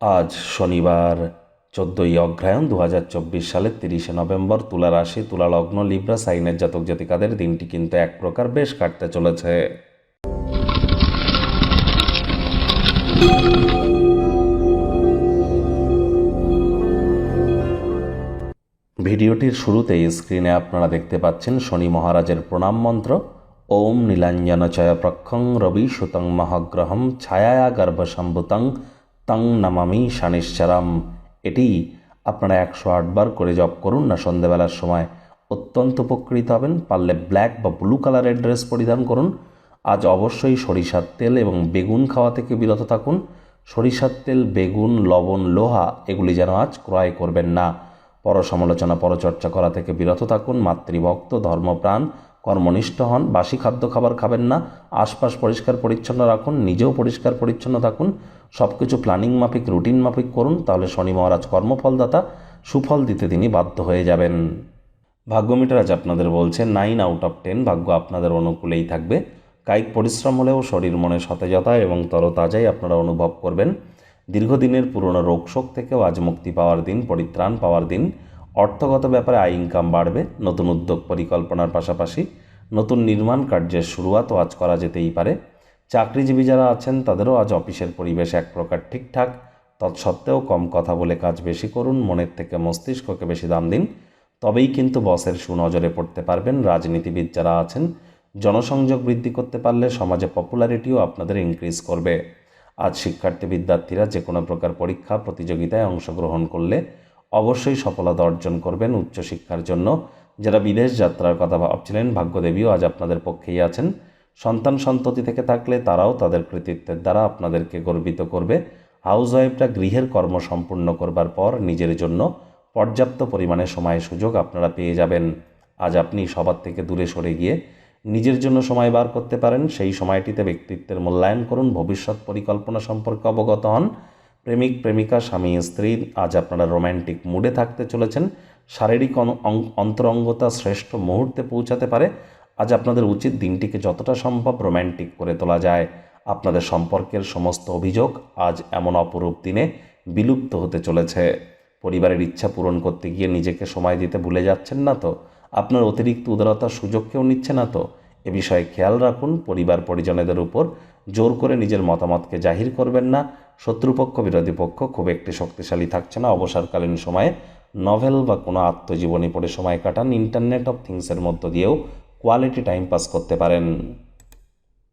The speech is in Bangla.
আজ শনিবার, চোদ্দোই অগ্রায়ণ দু হাজার চব্বিশ সালের তিরিশে নভেম্বর তুলা রাশি, তুলা লগ্ন, লিব্রা, সাইনের জাতক জাতিকাদের দিনটি কিন্তু এক প্রকার বেশ কাটতে চলেছে। ভিডিওটির শুরুতেই স্ক্রিনে আপনারা দেখতে পাচ্ছেন শনি মহারাজের প্রণাম মন্ত্র, ওম নীলাঞ্জন চয় প্রক্ষং রবি সুতং মহাগ্রহম ছায়া গর্ভসম্ভুতং তং নমামি শানিশ্চরম। এটি আপনারা একশো আটবার করে জপ করুন না, সন্ধেবেলার সময় অত্যন্ত উপকৃত হবেন। পারলে ব্ল্যাক বা ব্লু কালারের ড্রেস পরিধান করুন। আজ অবশ্যই সরিষার তেল এবং বেগুন খাওয়া থেকে বিরত থাকুন। সরিষার তেল, বেগুন, লবণ, লোহা এগুলি যেন আজ ক্রয় করবেন না। পরসমালোচনা, পরচর্চা করা থেকে বিরত থাকুন। মাতৃভক্ত, ধর্মপ্রাণ কর্মনিষ্ঠ হন, বাসি খাদ্য খাবার খাবেন না, আশপাশ পরিষ্কার পরিচ্ছন্ন রাখুন, নিজেও পরিষ্কার পরিচ্ছন্ন থাকুন। সব কিছু প্ল্যানিং মাফিক, রুটিন মাফিক করুন, তাহলে শনি মহারাজ কর্মফলদাতা, সুফল দিতে তিনি বাধ্য হয়ে যাবেন। ভাগ্যমিটার আজ আপনাদের বলছে নাইন আউট অফ টেন ভাগ্য আপনাদের অনুকূলেই থাকবে। কায়িক পরিশ্রম হলেও শরীর মনে সতেজতা এবং তরতাজাই আপনারা অনুভব করবেন। দীর্ঘদিনের পুরনো রোগশোক থেকেও আজ মুক্তি পাওয়ার দিন, পরিত্রাণ পাওয়ার দিন। অর্থগত ব্যাপারে আয় ইনকাম বাড়বে, নতুন উদ্যোগ পরিকল্পনার পাশাপাশি নতুন নির্মাণ কার্যের শুরুয়াতও আজ করা যেতেই পারে। চাকরিজীবী যারা আছেন, তাদেরও আজ অফিসের পরিবেশ এক প্রকার ঠিকঠাক। তৎসত্ত্বেও কম কথা বলে কাজ বেশি করুন, মনের থেকে মস্তিষ্ককে বেশি দাম দিন। তবেই কিন্তু বসের সুনজরে পড়তে পারবেন রাজনীতিবিদ যারা আছেন। জনসংযোগ বৃদ্ধি করতে পারলে সমাজে পপুলারিটিও আপনাদের ইনক্রিজ করবে। আজ শিক্ষার্থী বিদ্যার্থীরা যে কোনো প্রকার পরীক্ষা, প্রতিযোগিতায় অংশগ্রহণ করলে অবশ্যই সফলতা অর্জন করবেন উচ্চশিক্ষার জন্য। যারা বিদেশ যাত্রার কথা ভাবছিলেন, ভাগ্যদেবীও আজ আপনাদের পক্ষেই আছেন। সন্তান সন্ততি থেকে থাকলে তারাও তাদের কৃতিত্বের দ্বারা আপনাদেরকে গর্বিত করবে। হাউস ওয়াইফরা গৃহের কর্ম সম্পূর্ণ করবার পর নিজের জন্য পর্যাপ্ত পরিমাণে সময় সুযোগ আপনারা পেয়ে যাবেন। আজ আপনি সবার থেকে দূরে সরে গিয়ে নিজের জন্য সময় বার করতে পারেন। সেই সময়টিতে ব্যক্তিত্বের মূল্যায়ন করুন, ভবিষ্যৎ পরিকল্পনা সম্পর্কে অবগত হন। প্রেমিক, প্রেমিকা, স্বামী, স্ত্রী, আজ আপনারা রোম্যান্টিক মুডে থাকতে চলেছেন। শারীরিক অন্তরঙ্গতা শ্রেষ্ঠ মুহূর্তে পৌঁছাতে পারে। আজ আপনাদের উচিত দিনটিকে যতটা সম্ভব রোম্যান্টিক করে তোলা যায়। আপনাদের সম্পর্কের সমস্ত অভিযোগ আজ এমন অপরূপ দিনে বিলুপ্ত হতে চলেছে। পরিবারের ইচ্ছা পূরণ করতে গিয়ে নিজেকে সময় দিতে ভুলে যাচ্ছেন না তো? আপনার অতিরিক্ত উদারতার সুযোগ কেউ নিচ্ছে না তো? এ বিষয়ে খেয়াল রাখুন, পরিবার পরিজনেদের উপর জোর করে নিজের মতামতকে জাহির করবেন না। শত্রুপক্ষ, বিরোধী পক্ষ খুব একটি শক্তিশালী থাকছে না। অবসরকালীন সময়ে নভেল বা কোনো আত্মজীবনী পড়ে সময় কাটান। ইন্টারনেট অফ থিংসের মধ্য দিয়েও কোয়ালিটি টাইম পাস করতে পারেন।